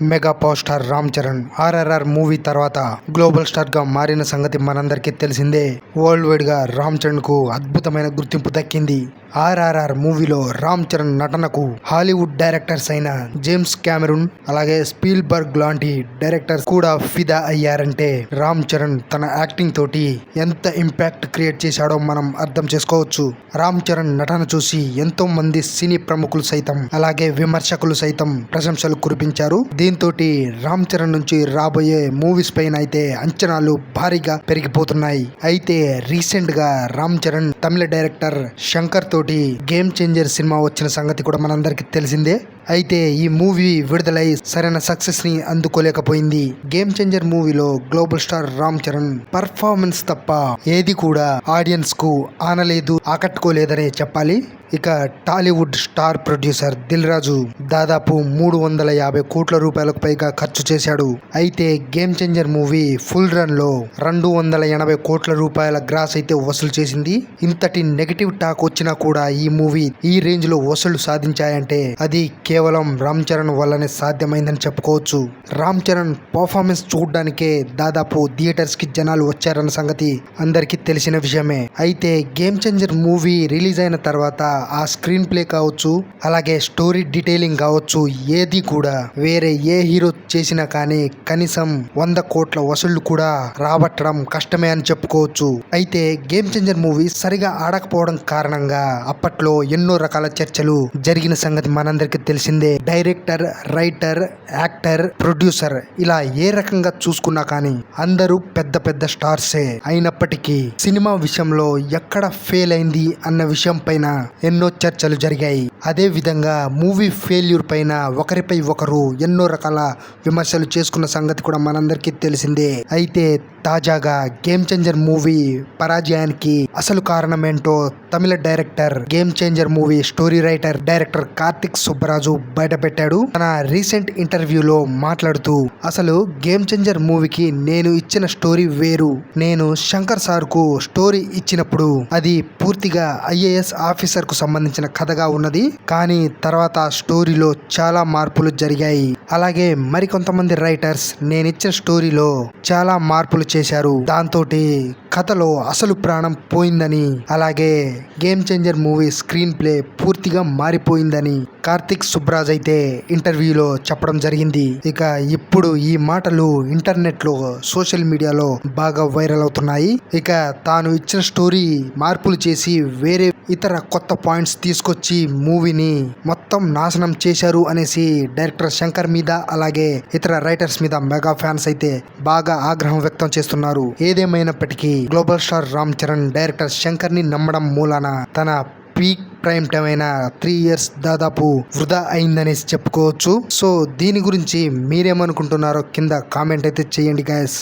Mega power star Ram Charan RRR movie తర్వాత global స్టార్గా మారిన సంగతి మనందరికీ తెలిసిందే. వరల్డ్ వైడ్గా రామ్ చరణ్కు అద్భుతమైన గుర్తింపు దక్కింది. ఆర్ఆర్ఆర్ మూవీలో రామ్ చరణ్ నటనకు హాలీవుడ్ డైరెక్టర్స్ అయిన జేమ్స్ క్యామెరూన్ అలాగే స్పీల్ బర్గ్ లాంటి డైరెక్టర్స్ కూడా ఫిదా అయ్యారంటే రామ్ చరణ్ తన యాక్టింగ్ తోటి ఎంత ఇంపాక్ట్ క్రియేట్ చేశాడో మనం అర్థం చేసుకోవచ్చు. రామ్ చరణ్ నటన చూసి ఎంతో మంది సినీ ప్రముఖులు సైతం అలాగే విమర్శకులు సైతం ప్రశంసలు కురిపించారు. దీంతో రామ్ చరణ్ నుంచి రాబోయే మూవీస్ పైన అయితే అంచనాలు భారీగా పెరిగిపోతున్నాయి. అయితే రీసెంట్గా రామ్ చరణ్ తమిళ డైరెక్టర్ శంకర్ తోటి గేమ్ చేంజర్ సినిమా వచ్చిన సంగతి కూడా మనందరికీ తెలిసిందే. అయితే ఈ మూవీ విడుదలై సరైన సక్సెస్ని అందుకోలేకపోయింది. గేమ్ చేంజర్ మూవీలో global star Ram Charan performance తప్ప ఏది కూడా ఆడియన్స్కు ఆనలేదు ఆకట్టుకోలేదనే చెప్పాలి. ఇక Tollywood star producer Dil Raju దాదాపు మూడు వందల యాభై కోట్ల రూపాయలకు పైగా ఖర్చు చేశాడు. అయితే గేమ్ చేంజర్ మూవీ ఫుల్ రన్లో రెండు వందల ఎనభై కోట్ల రూపాయల గ్రాస్ అయితే వసూలు చేసింది. ఇంతటి నెగటివ్ టాక్ వచ్చినా కూడా ఈ మూవీ ఈ రేంజ్లో వసూలు సాధించాయంటే అది కేవలం కేవలం రామ్ చరణ్ వల్లనే సాధ్యమైందని చెప్పుకోవచ్చు. రామ్ చరణ్ పర్ఫార్మెన్స్ చూడడానికే దాదాపు థియేటర్స్కి జనాలు వచ్చారన్న సంగతి అందరికీ తెలిసిన విషయమే. అయితే గేమ్ చేంజర్ మూవీ రిలీజ్ అయిన తర్వాత ఆ స్క్రీన్ ప్లే కావచ్చు అలాగే స్టోరీ డీటెయిలింగ్ కావచ్చు ఏది కూడా వేరే ఏ హీరో చేసినా కానీ కనీసం వంద కోట్ల వసూళ్ళు కూడా రాబట్టడం కష్టమే అని చెప్పుకోవచ్చు. అయితే గేమ్ చేంజర్ మూవీ సరిగా ఆడకపోవడం కారణంగా అప్పట్లో ఎన్నో రకాల చర్చలు జరిగిన సంగతి మనందరికీ తెలిసిందే. డైరెక్టర్ రైటర్ యాక్టర్ ప్రొడ్యూసర్ ఇలా ఏ రకంగా చూసుకున్నా కానీ అందరూ పెద్ద పెద్ద స్టార్సే. అయినప్పటికీ సినిమా విషయంలో ఎక్కడ ఫెయిల్ అయింది అన్న విషయం పైన ఎన్నో చర్చలు జరిగాయి. అదే విధంగా మూవీ ఫెయిల్యూర్ పైన ఒకరిపై ఒకరు ఎన్నో రకాల విమర్శలు చేసుకున్న సంగతి కూడా మనందరికీ తెలిసిందే. అయితే తాజాగా గేమ్ చేంజర్ మూవీ పరాజయానికి అసలు కారణం ఏంటో Tamil director game changer movie story writer director Karthik Subbaraju బయటపెట్టాడు. తన రీసెంట్ ఇంటర్వ్యూలో మాట్లాడుతూ అసలు గేమ్ చేంజర్ మూవీకి నేను ఇచ్చిన స్టోరీ వేరు. నేను శంకర్ సార్కు స్టోరీ ఇచ్చినప్పుడు అది పూర్తిగా ఐఏఎస్ ఆఫీసర్కు సంబంధించిన కథగా ఉన్నది. కానీ తర్వాత స్టోరీలో చాలా మార్పులు జరిగాయి. అలాగే మరికొంతమంది రైటర్స్ నేను ఇచ్చిన స్టోరీలో చాలా మార్పులు చేశారు. దాంతో కథలో అసలు ప్రాణం పోయిందని అలాగే game changer movie screenplay పూర్తిగా మారిపోయిందని కార్తిక్ సుబ్రాజ్ అయితే ఇంటర్వ్యూలో చెప్పడం జరిగింది. ఇక ఇప్పుడు ఈ మాటలు ఇంటర్నెట్లో సోషల్ మీడియాలో బాగా వైరల్ అవుతున్నాయి. ఇక తాను ఇచ్చిన స్టోరీ మార్పులు చేసి వేరే ఇతర కొత్త పాయింట్స్ తీసుకొచ్చి మూవీని మొత్తం నాశనం చేశారు అనేసి డైరెక్టర్ శంకర్ మీద అలాగే ఇతర రైటర్స్ మీద మెగా ఫ్యాన్స్ అయితే బాగా ఆగ్రహం వ్యక్తం చేస్తున్నారు. ఏదేమైనప్పటికీ global star Ram Charan director శంకర్ని నమ్మడం మూలాన తన పీక్ ప్రైమ్ టైం అయిన త్రీ ఇయర్స్ దాదాపు వృధా అయిందనేసి చెప్పుకోవచ్చు. సో దీని గురించి మీరేమనుకుంటున్నారో కింద కామెంట్ అయితే చేయండి గాయస్